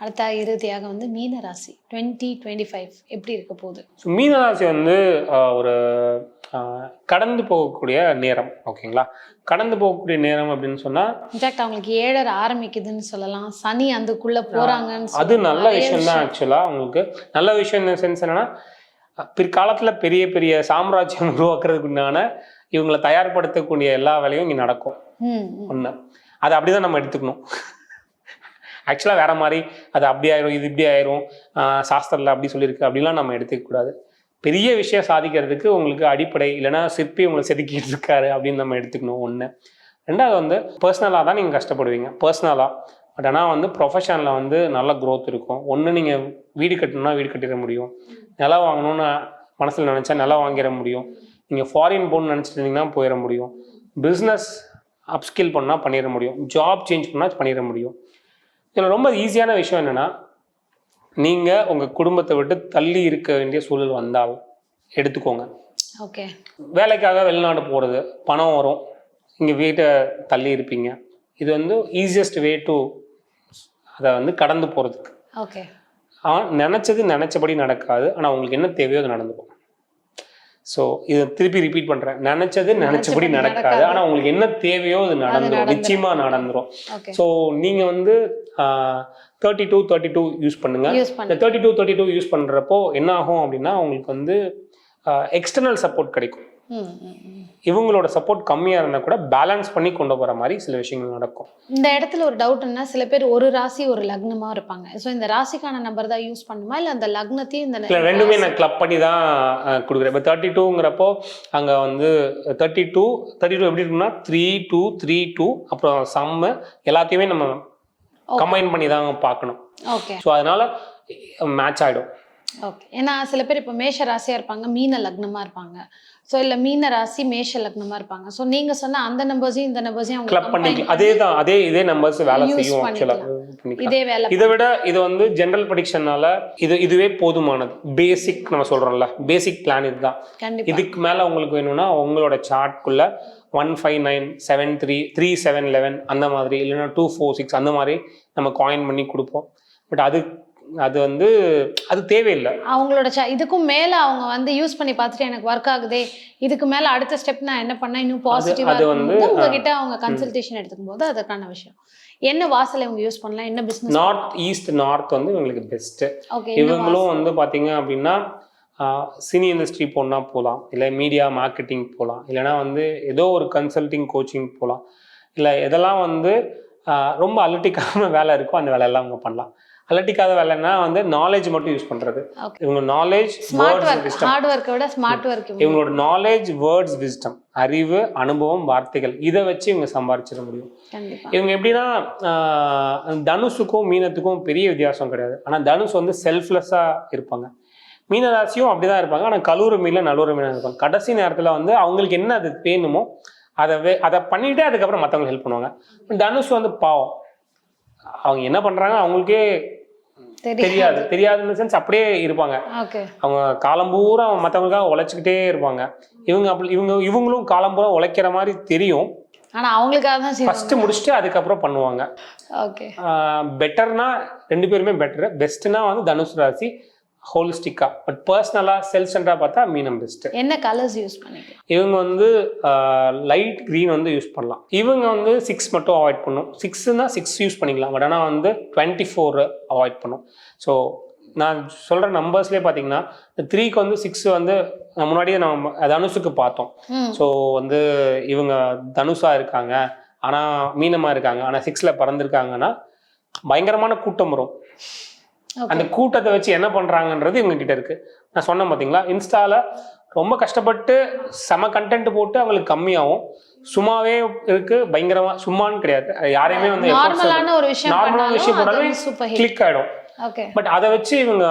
அடுத்த இறுதியாக வந்து மீன ராசி டுவெண்ட்டி டுவெண்ட்டி ஃபைவ் எப்படி இருக்க போகுது? ஸோ மீனராசி வந்து ஆஹ், ஒரு கடந்து போகக்கூடிய நேரம் ஓகேங்களா? கடந்து போகக்கூடிய நேரம் அப்படின்னு சொன்னால் இன்ஃபேக்ட் அவங்களுக்கு ஏழரை ஆரம்பிக்குதுன்னு சொல்லலாம். சனி அதுக்குள்ள போறாங்கன்னு அது. நல்ல விஷயம். தான் ஆக்சுவலாக உங்களுக்கு நல்ல விஷயம் இந்த சென்ஸ் என்னன்னா பிற்காலத்தில் பெரிய பெரிய சாம்ராஜ்யம் உருவாக்குறதுக்கு உண்டான இவங்களை தயார்படுத்தக்கூடிய எல்லா வேலையும் இங்கே நடக்கும். ஒன்று அது அப்படி தான் நம்ம எடுத்துக்கணும். ஆக்சுவலாக வேற மாதிரி அது அப்படி ஆயிரும் இது இப்படி ஆயிரும் சாஸ்திரத்தில் அப்படி சொல்லியிருக்கு. அப்படிலாம் நம்ம எடுத்துக்க கூடாது. பெரிய விஷயம் சாதிக்கிறதுக்கு உங்களுக்கு அடிப்படை இல்லைன்னா சிற்பி உங்களை செதுக்கிட்டு இருக்காரு அப்படின்னு நம்ம எடுத்துக்கணும் ஒன்று ரெண்டாவது வந்து பர்சனலாக தான் நீங்கள் கஷ்டப்படுவீங்க. பர்சனலாக பட் ஆனால் வந்து ப்ரொஃபஷனில் வந்து நல்ல க்ரோத் இருக்கும். ஒன்று நீங்கள் வீடு கட்டணும்னா வீடு கட்டிட முடியும். நிலம் வாங்கணும்னு மனசில் நினச்சா நிலம் வாங்கிட முடியும். நீங்கள் ஃபாரின் போகணும்னு நினச்சிட்டு இருந்தீங்கன்னா போயிட முடியும். பிஸ்னஸ் அப்ஸ்கில் பண்ணால் பண்ணிட முடியும். ஜாப் சேஞ்ச் பண்ணால் பண்ணிட முடியும். இதில் ரொம்ப ஈஸியான விஷயம் என்னென்னா நீங்கள் உங்கள் குடும்பத்தை விட்டு தள்ளி இருக்க வேண்டிய சூழல் வந்தால் எடுத்துக்கோங்க. ஓகே. வேலைக்காக வெளிநாடு போகிறது பணம் வரும் இங்கே வீட்டை தள்ளி இருப்பீங்க. இது வந்து ஈஸியஸ்ட் வே டு அதை வந்து கடந்து போகிறதுக்கு ஓகே. ஆனால் நினச்சது நினச்சபடி நடக்காது. ஆனால் உங்களுக்கு என்ன தேவையோ அது நடந்துக்கும். ஸோ இதை திருப்பி ரிப்பீட் பண்ணுறேன் நினச்சது நினச்சபடி நடக்காது. ஆனால் உங்களுக்கு என்ன தேவையோ அது நடந்துரும். நிச்சயமாக நடந்துரும். ஓகே ஸோ நீங்கள் வந்து thirty two thirty two use பண்ணுங்க. யூஸ் இந்த thirty two thirty two use பண்ணுறப்போ என்ன ஆகும் அப்படின்னா உங்களுக்கு வந்து எக்ஸ்டர்னல் சப்போர்ட் கிடைக்கும். இவங்களோட சப்போர்ட் கம்மியாக இருந்தால் கூட பேலன்ஸ் பண்ணி கொண்டு போகிற மாதிரி சில விஷயங்கள் நடக்கும். இந்த இடத்துல ஒரு டவுட்னா சில பேர் ஒரு ராசி ஒரு லக்னமா இருப்பாங்க. ஸோ இந்த ராசிக்கான நம்பர் தான் யூஸ் பண்ணுமா? இல்ல அந்த லக்னத்தையும் இந்த இல்லை ரெண்டுமே நான் கிளப் பண்ணி தான் கொடுக்குறேன். இப்போ தேர்ட்டி டூங்கிறப்போ அங்கே வந்து தேர்ட்டி டூ தேர்ட்டி டூ எப்படி இருக்குன்னா த்ரீ டூ த்ரீ டூ அப்புறம் சம்மு எல்லாத்தையுமே நம்ம கம்பைன் பண்ணி தான் பார்க்கணும். ஓகே ஸோ அதனால மேட்ச் ஆகிடும் ஓகே ஏன்னா சில பேர் இப்போ மேஷ ராசியா இருப்பாங்க மீன லக்னமா இருப்பாங்க. ஸோ இல்ல மீன ராசி மேஷ லக்னமா இருப்பாங்க. ஸோ நீங்க சொன்ன அந்த நம்பர்ஸையும் இந்த நம்பர்ஸையும் அவங்க பண்ணிக்கலாம். அதே தான் அதே இதே நம்பர்ஸ் வேலை செய்யும். ஆக்சுவலாக இதே வேலை இதை விட இது வந்து ஜென்ரல் ப்ரடிக்ஷனால இது இதுவே போதுமானது. பேசிக் நம்ம சொல்றோம்ல. பேசிக் பிளான் இதுதான். இதுக்கு மேல உங்களுக்கு வேணும்னா உங்களோட சார்ட்குள்ள one five nine seven three three seven eleven அந்த மாதிரி இல்லைன்னா டூ ஃபோர் சிக்ஸ் அந்த மாதிரி நம்ம காயின் பண்ணி கொடுப்போம். பட் அது அது வந்து அது தேவையில்லை. அவங்களோட இதுக்கும் மேல அவங்க வந்து யூஸ் பண்ணி பார்த்துட்டு எனக்கு ஒர்க் ஆகுதே இதுக்கு மேல அடுத்த ஸ்டெப் நான் என்ன பண்ணா இன்னும் பாசிட்டிவா அது வந்து, உங்ககிட்ட அவங்க கன்சல்டேஷன் எடுத்துக்கும் போது அதற்கான விஷயம். என்ன வாசல் இவங்க யூஸ் பண்ணலாம் என்ன பிசினஸ் நார்த் ஈஸ்ட் நார்த் வந்து இவங்களுக்கு பெஸ்ட்டு ஓகே இவங்களும் வந்து பார்த்தீங்க அப்படின்னா சினி இண்டஸ்ட்ரி போனா போகலாம் இல்லை மீடியா மார்க்கெட்டிங் போகலாம் இல்லைன்னா வந்து ஏதோ ஒரு கன்சல்டிங் கோச்சிங் போகலாம் இல்லை எதெல்லாம் வந்து ரொம்ப அலட்டிக்காம வேலை இருக்கோ அந்த வேலையெல்லாம் அவங்க பண்ணலாம். அலட்டிக்காத வேலைன்னா வந்து நாலேஜ் மட்டும் யூஸ் Okay. இவங்க நாலேஜ் ஸ்மார்ட் ஒர்க் ஹார்ட் ஒர்க்கை விட ஸ்மார்ட் ஒர்க் இவங்களோட நாலேஜ் வேர்ட்ஸ் விஸ்டம் அறிவு அனுபவம் வார்த்தைகள். இதை வச்சு இவங்க சம்பாரிச்சிட முடியும். இவங்க எப்படின்னா தனுஷுக்கும் மீனத்துக்கும் பெரிய வித்தியாசம் கிடையாது. ஆனால் தனுஷ் வந்து செல்ஃப்லெஸ்ஸாக இருப்பாங்க. மீனராசியும் அப்படிதான் இருப்பாங்க. ஆனால் கலூர் மீனில் நலூர் மீனாக இருப்பாங்க கடைசி நேரத்தில் வந்து அவங்களுக்கு என்ன அது வேணுமோ அதை வே அதை பண்ணிட்டு அதுக்கப்புறம் மற்றவங்க ஹெல்ப் பண்ணுவாங்க. தனுஷ் வந்து பாவம். அவங்க என்ன பண்ணுறாங்க அவங்களுக்கே தெரியாது. தெரியாதுன்னு சென்ஸ் அப்படியே இருப்பாங்க. அவங்க காலம் பூரா மற்றவங்களுக்காக உழைச்சிக்கிட்டே இருப்பாங்க. இவங்க அப்படி இவங்க இவங்களும் காலம் பூரா உழைக்கிற மாதிரி தெரியும். ஆனா அவங்களுக்காக தான் ஃபர்ஸ்ட் முடிச்சுட்டு அதுக்கப்புறம் பண்ணுவாங்க. ஓகே பெட்டர்னா ரெண்டு பேருமே பெட்டர் பெஸ்ட்னா வந்து தனுஷ் ராசி ஹோலிஸ்டிக்கா பட் பர்சனலாக செல்ஃப் சென்டராக பார்த்தா மீனம் பெஸ்ட் என்ன கலர்ஸ் யூஸ் பண்ணிக்கலாம் இவங்க வந்து லைட் க்ரீன் வந்து யூஸ் பண்ணலாம். இவங்க வந்து சிக்ஸ் மட்டும் அவாய்ட் பண்ணும். சிக்ஸ்னா சிக்ஸ் யூஸ் பண்ணிக்கலாம். பட் ஆனால் வந்து டுவெண்ட்டி ஃபோர் அவாய்ட் பண்ணும். ஸோ நான் சொல்கிற நம்பர்ஸ்லேயே பார்த்தீங்கன்னா த்ரீக்கு வந்து சிக்ஸ் வந்து முன்னாடியே நம்ம தனுஷுக்கு பார்த்தோம். ஸோ வந்து இவங்க தனுஷா இருக்காங்க. ஆனால் மீனமாக இருக்காங்க. ஆனால் சிக்ஸில் பறந்துருக்காங்கன்னா பயங்கரமான கூட்டம் வரும். அந்த கூட்டத்தை வச்சு என்ன பண்ணுறாங்கன்றது இவங்க கிட்ட இருக்கு. நான் சொன்னேன் பார்த்தீங்களா இன்ஸ்டால ரொம்ப கஷ்டப்பட்டு செம கண்டென்ட் போட்டு அவங்களுக்கு கம்மியாகும் சும்மாவே இருக்கு பயங்கரமா சும்மான்னு கிடையாது. யாரையுமே வந்து நார்மலான ஒரு விஷயம் நார்மலான விஷயம் போட்டாலும் கிளிக் ஆயிடும். பட் அதை வச்சு இவங்க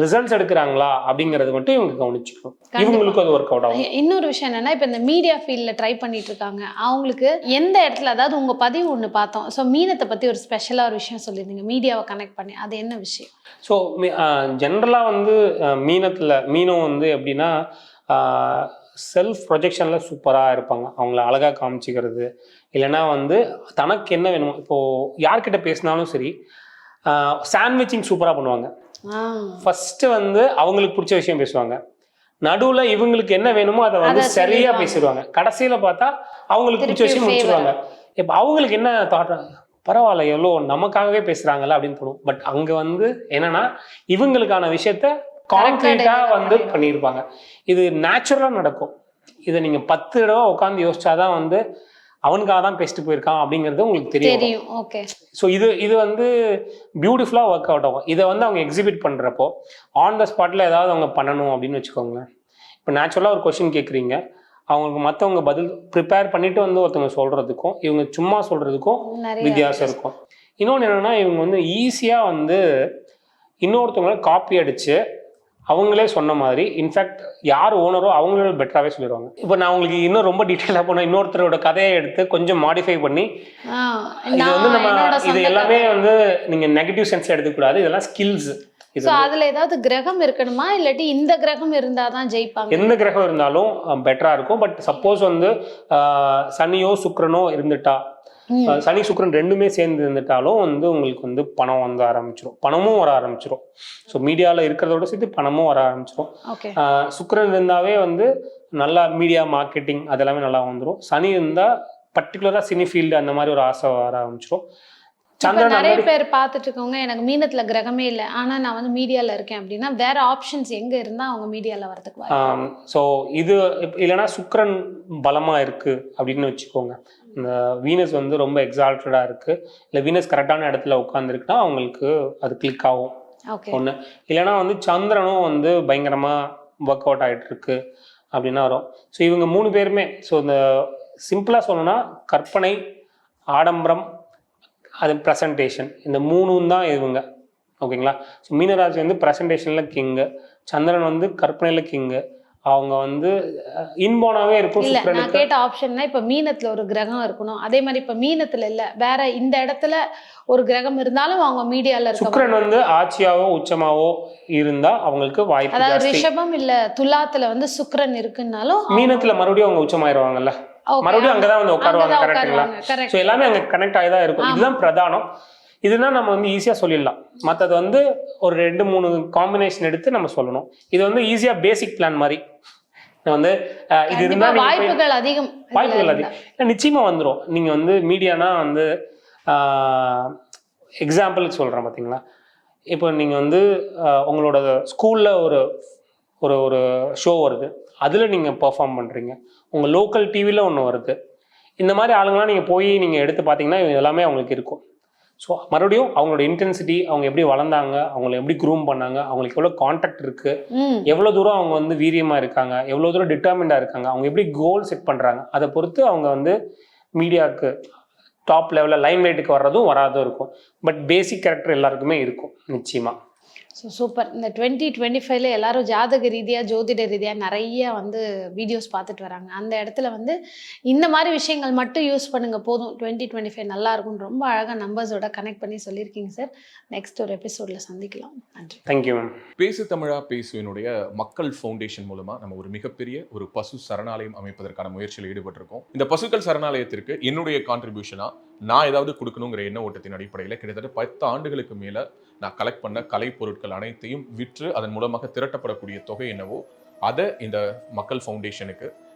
ரிசல்ட்ஸ் எடுக்கிறாங்களா அப்படிங்கறது மட்டும் இவங்க கவனிச்சுக்கணும். இவங்களுக்கு அது ஒர்க் அவுட் ஆகும் இன்னொரு விஷயம் என்னன்னா இப்போ இந்த மீடியா ஃபீல்டில் ட்ரை பண்ணிட்டு இருக்காங்க. அவங்களுக்கு எந்த இடத்துல அதாவது உங்க பதிவு ஒன்று பார்த்தோம். ஸோ மீனத்தை பத்தி ஒரு ஸ்பெஷலாக ஒரு விஷயம் சொல்லியிருந்தீங்க மீடியாவை கனெக்ட் பண்ணி. அது என்ன விஷயம்? ஸோ ஜென்ரலாக வந்து மீனத்துல மீனம் வந்து எப்படின்னா செல்ஃப் ப்ரொஜெக்ஷனில் சூப்பராக இருப்பாங்க. அவங்கள அழகாக காமிச்சிக்கிறது. இல்லைன்னா வந்து தனக்கு என்ன வேணுமோ இப்போது யார்கிட்ட பேசினாலும் சரி சாண்ட்விச்சிங் சூப்பராக பண்ணுவாங்க. ஃபர்ஸ்ட் வந்து அவங்களுக்கு பிடிச்ச விஷயம் பேசுவாங்க. நடுவுல இவங்களுக்கு என்ன வேணுமோ அதை வந்து சரியா. பேசிடுவாங்க. கடைசியில பார்த்தா அவங்களுக்கு பிடிச்ச விஷயம். முடிச்சிருவாங்க. இப்போ அவங்களுக்கு என்ன தாட் பரவாயில்ல எவ்வளோ நமக்காகவே பேசுறாங்கல்ல அப்படின்னு தோணும் பட் அங்க வந்து என்னன்னா இவங்களுக்கான விஷயத்த கான்கிரீட்டா வந்து. பண்ணியிருப்பாங்க. இது நேச்சுரலா நடக்கும். இதை நீங்க பத்து தடவை உட்காந்து யோசிச்சாதான் வந்து அவனுக்காக தான் பேசிட்டு போயிருக்கான் அப்படிங்கிறது உங்களுக்கு தெரியும். தெரியும். ஓகே ஸோ இது இது வந்து பியூட்டிஃபுல்லாக ஒர்க் அவுட் ஆகும். இதை வந்து அவங்க எக்ஸிபிட் பண்ணுறப்போ ஆன் த ஸ்பாட்டில் ஏதாவது அவங்க பண்ணணும் அப்படின்னு வச்சுக்கோங்களேன். இப்போ நேச்சுரலாக ஒரு கொஷின் கேட்குறீங்க அவங்களுக்கு மற்றவங்க பதில் ப்ரிப்பேர் பண்ணிட்டு வந்து ஒருத்தவங்க சொல்கிறதுக்கும் இவங்க சும்மா சொல்கிறதுக்கும் வித்தியாசம் இருக்கும். இன்னொன்று என்னென்னா இவங்க வந்து ஈஸியாக வந்து இன்னொருத்தவங்கள காப்பி அடித்து அவங்களே சொன்ன மாதிரி இன்ஃபேக்ட் யார் ஓனரோ அவங்களோட பெட்டராகவே சொல்லிடுவாங்க இப்போ நான் உங்களுக்கு இன்னும் ரொம்ப டீட்டெயிலாக போனால் இன்னொருத்தரோட கதையை எடுத்து கொஞ்சம் மாடிஃபை பண்ணி இது வந்து நம்ம இது எல்லாமே வந்து நீங்க நெகட்டிவ் சென்ஸ்ல எடுத்துக்கூடாது இதெல்லாம் ஸ்கில்ஸ் சோ அதுல ஏதாவது கிரகம் இருக்கணுமா? இல்லாட்டி இந்த கிரகம் இருந்தாதான் ஜெயிப்பாங்க? எந்த கிரகம் இருந்தாலும் பெட்டரா இருக்கும். பட் சப்போஸ் வந்து சனியோ சுக்கிரனோ இருந்துட்டா சனி சுக்கிரன் ரெண்டுமே சேர்ந்து இருந்துட்டாலும் வந்து உங்களுக்கு வந்து பணம் வந்து ஆரம்பிச்சிடும் பணமும் வர ஆரம்பிச்சிடும் ஸோ மீடியாவில் இருக்கிறதோட சேர்த்து பணமும் வர ஆரம்பிச்சிடும் சுக்கிரன் இருந்தாவே வந்து நல்லா மீடியா மார்க்கெட்டிங் அதெல்லாமே நல்லா வந்துடும் சனி இருந்தால் பர்டிகுலராக சினி ஃபீல்டு அந்த மாதிரி ஒரு ஆசை வர ஆரம்பிச்சிடும் சந்திரன் நிறைய பேர் பார்த்துட்டு இருக்கவங்க எனக்கு மீனத்துல கிரகமே இல்லை. ஆனா நான் வந்து மீடியால இருக்கேன் அப்படின்னா வேற ஆப்ஷன்ஸ் எங்க இருந்தா அவங்க மீடியால வரதுக்கு ஸோ இது இல்லைன்னா சுக்கிரன் பலமா இருக்கு அப்படின்னு வச்சுக்கோங்க. இந்த வீனஸ் வந்து ரொம்ப எக்ஸால்டடா இருக்கு. இல்லை வீனஸ் கரெக்டான இடத்துல உட்காந்துருக்குன்னா அவங்களுக்கு அது கிளிக் ஆகும். ஓகே ஒன்று இல்லைன்னா வந்து சந்திரனும் வந்து பயங்கரமா ஒர்க் அவுட் ஆயிட்டு இருக்கு அப்படின்னா வரும். ஸோ இவங்க மூணு பேருமே ஸோ இந்த சிம்பிளாக சொல்லணும்னா கற்பனை ஆடம்பரம் அது ப்ரெசன்டேஷன் இந்த மூணும் தான் இவங்க ஓகேங்களா? ஸோ மீனராசி வந்து ப்ரெசன்டேஷனில் கிங்கு சந்திரன் வந்து கற்பனையில் கிங்கு அவங்க வந்து இன்போனாவே இருக்கும். இல்ல நான் கேட்ட ஆப்ஷன்னா இப்ப மீனத்துல ஒரு கிரகம் இருக்கணும். அதே மாதிரி இப்ப மீனத்துல இல்ல. வேற இந்த இடத்துல ஒரு கிரகம் இருந்தாலும் அவங்க மீடியால இருக்க சுக்கிரன் வந்து ஆட்சியாவோ உச்சமாவோ இருந்தா அவங்களுக்கு வாய்ப்பு அதாவது ரிஷபம் இல்ல துலாத்துல வந்து சுக்கிரன் இருக்குன்னாலும் மீனத்துல மறுபடியும் அவங்க உச்சமாயிருவாங்கல்ல? மறுபடியும் அங்கதான் வந்து உட்காருவாங்க கரெக்டுங்களா correct. ஸோ எல்லாமே அங்க கனெக்ட் ஆகி தான் இருக்கும். இதுதான் பிரதானம். இதுனா நம்ம வந்து ஈஸியா சொல்லிடலாம். மற்றது வந்து ஒரு ரெண்டு மூணு காம்பினேஷன் எடுத்து நம்ம சொல்லணும். இது வந்து ஈஸியா பேசிக் பிளான் மாதிரி. வந்து இது இருந்தா வாய்ப்புகள் அதிகம். வாய்ப்புகள். அதிகம். நிச்சயமா வந்துரும். நீங்க வந்து மீடியானா வந்து எக்ஸாம்பிளுக்கு சொல்றேன் பாத்தீங்களா? இப்போ நீங்க வந்து உங்களோட ஸ்கூல்ல ஒரு ஒரு ஒரு ஷோ வருது. அதுல நீங்க பெர்ஃபார்ம் பண்றீங்க. உங்க லோக்கல் டிவில ஒன்று வருது. இந்த மாதிரி ஆளுங்களாம் நீங்க போய் நீங்க எடுத்து பார்த்தீங்கன்னா எல்லாமே அவங்களுக்கு இருக்கும். ஸோ மறுபடியும் அவங்களோட இன்டென்சிட்டி அவங்க எப்படி வளர்ந்தாங்க அவங்கள எப்படி க்ரூம் பண்ணாங்க அவங்களுக்கு எவ்வளோ கான்டாக்ட் இருக்கு ம். எவ்வளோ தூரம் அவங்க வந்து வீரியமாக இருக்காங்க எவ்வளோ தூரம் டிட்டர்மிண்டாக இருக்காங்க அவங்க எப்படி கோல் செட் பண்ணுறாங்க அதை பொறுத்து அவங்க வந்து மீடியாவுக்கு டாப் லெவலில் லைன் லைட்டுக்கு வர்றதும் வராதும் இருக்கும். பட் பேசிக் கேரக்டர் எல்லாருக்குமே இருக்கும் நிச்சயமாக ஸோ சூப்பர் இந்த டுவெண்ட்டி டுவெண்ட்டி ஃபைவ்ல எல்லாரும் ஜாதக ரீதியாக ஜோதிட ரீதியாக நிறைய வந்து வீடியோஸ் பார்த்துட்டு வராங்க. அந்த இடத்துல வந்து இந்த மாதிரி விஷயங்கள் மட்டும் யூஸ் பண்ணுங்க. போதும். டுவெண்ட்டி டுவெண்ட்டி ஃபைவ் நல்லா இருக்கும்னு ரொம்ப அழகாக நம்பர்ஸோட கனெக்ட் பண்ணி சொல்லியிருக்கீங்க சார் நெக்ஸ்ட் ஒரு எபிசோடில் சந்திக்கலாம். நன்றி. தேங்க்யூ மேம் பேசு தமிழா பேசுவினுடைய மக்கள் ஃபவுண்டேஷன் மூலமா நம்ம ஒரு மிகப்பெரிய ஒரு பசு சரணாலயம் அமைப்பதற்கான முயற்சியில் ஈடுபட்டிருக்கோம். இந்த பசுக்கள் சரணாலயத்திற்கு என்னுடைய கான்ட்ரிபியூஷனா நான் ஏதாவது கொடுக்கணுங்கிற எண்ண ஓட்டத்தின் அடிப்படையில் கிட்டத்தட்ட பத்து ஆண்டுகளுக்கு மேலே நான் கலெக்ட் பண்ண கலை பொருட்கள் அனைத்தையும் விற்று அதன் மூலமாக திரட்டப்படக்கூடிய தொகை என்னவோ அதை இந்த மக்கள் ஃபவுண்டேஷனுக்கு